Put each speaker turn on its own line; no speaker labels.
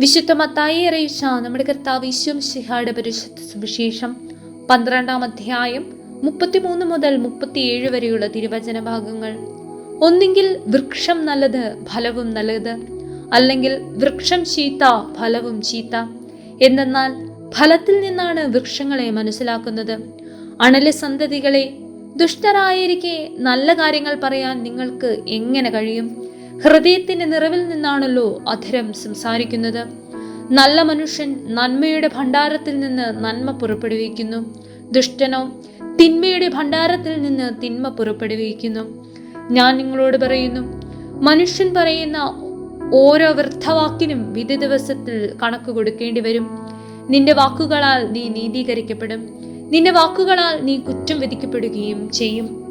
വിശുദ്ധ മത്തായി അറിയിച്ച നമ്മുടെ കർത്താവ് ഈശ്വംശിഹായുടെ പരിശുദ്ധ സുവിശേഷം പന്ത്രണ്ടാം അധ്യായം മുപ്പത്തിമൂന്ന് മുതൽ മുപ്പത്തിയേഴ് വരെയുള്ള തിരുവചന ഭാഗങ്ങൾ. ഒന്നെങ്കിൽ വൃക്ഷം നല്ലത് ഫലവും നല്ലത് അല്ലെങ്കിൽ വൃക്ഷം ചീത്ത ഫലവും ചീത്ത. എന്തെന്നാൽ ഫലത്തിൽ നിന്നാണ് വൃക്ഷങ്ങളെ മനസ്സിലാക്കുന്നത്. അണലി സന്തതികളെ ദുഷ്ടരായിരിക്കെ നല്ല കാര്യങ്ങൾ പറയാൻ നിങ്ങൾക്ക് എങ്ങനെ കഴിയും? ഹൃദയത്തിന്റെ നിറവിൽ നിന്നാണല്ലോ അധരം സംസാരിക്കുന്നത്. നല്ല മനുഷ്യൻ നന്മയുടെ ഭണ്ഡാരത്തിൽ നിന്ന് നന്മ പുറപ്പെടുവിക്കുന്നു. ദുഷ്ടനോ തിന്മയുടെ ഭണ്ഡാരത്തിൽ നിന്ന് തിന്മ പുറപ്പെടുവിക്കുന്നു. ഞാൻ നിങ്ങളോട് പറയുന്നു മനുഷ്യൻ പറയുന്ന ഓരോ വൃദ്ധവാക്കിനും വിധി ദിവസത്തിൽ കണക്ക് കൊടുക്കേണ്ടി വരും. നിന്റെ വാക്കുകളാൽ നീ നീതീകരിക്കപ്പെടും. നിന്റെ വാക്കുകളാൽ നീ കുറ്റം വിധിക്കപ്പെടുകയും ചെയ്യും.